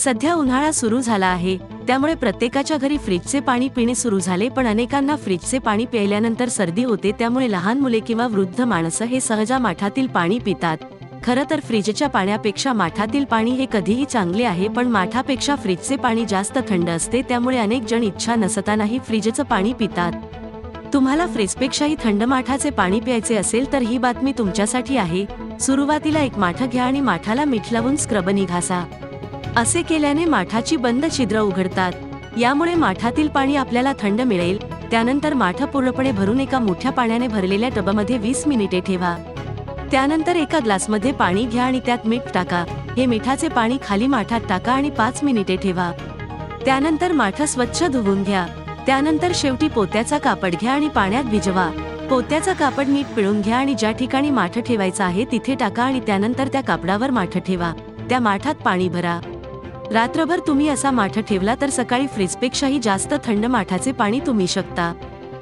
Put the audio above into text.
सध्या उन्हाळा सुरू झाला आहे. त्यामुळे प्रत्येकाच्या घरी फ्रीजचे पाणी पिणे सुरू झाले पण अनेकांना फ्रीजचे पाणी प्यायल्यानंतर सर्दी होते त्यामुळे लहान मुले किंवा वृद्ध माणसं हे सहजा माठातील पाणी पितात. खरं तर फ्रीजच्या पाण्यापेक्षा माठातील पाणी हे कधीही चांगले आहे पण माठापेक्षा फ्रीजचे पाणी जास्त थंड असते त्यामुळे अनेक जण इच्छा नसतानाही फ्रीजचं पाणी पितात. तुम्हाला फ्रीजपेक्षाही थंड माठाचे पाणी प्यायचे असेल तर ही बातमी तुमच्यासाठी आहे. सुरुवातीला एक माठ घ्या आणि माठाला मीठ लावून स्क्रब निघासा. असे केल्याने माठाची बंद छिद्र उघडतात. यामुळे माठातील पाणी आपल्याला थंड मिळेल. त्यानंतर माठ पूर्णपणे भरून एका मोठ्या पाण्याने भरलेल्या टबमध्ये वीस मिनिटे ठेवा. त्यानंतर एका ग्लासमध्ये पाणी घ्या आणि त्यात मीठ टाका. हे मिठाचे पाणी खाली माठात टाका आणि पाच मिनिटे ठेवा. त्यानंतर माठ स्वच्छ धुवून घ्या. त्यानंतर शेवटी पोत्याचा कापड घ्या आणि पाण्यात भिजवा. पोत्याचा कापड नीट पिळून घ्या आणि ज्या ठिकाणी माठ ठेवायचा आहे तिथे टाका आणि त्यानंतर त्या कापडावर माठ ठेवा. त्या माठात पाणी भरा. रात्रभर तुम्ही असा माठ ठेवला तर सकाळी फ्रीजपेक्षाही जास्त थंड माठाचे पाणी तुम्ही शकता.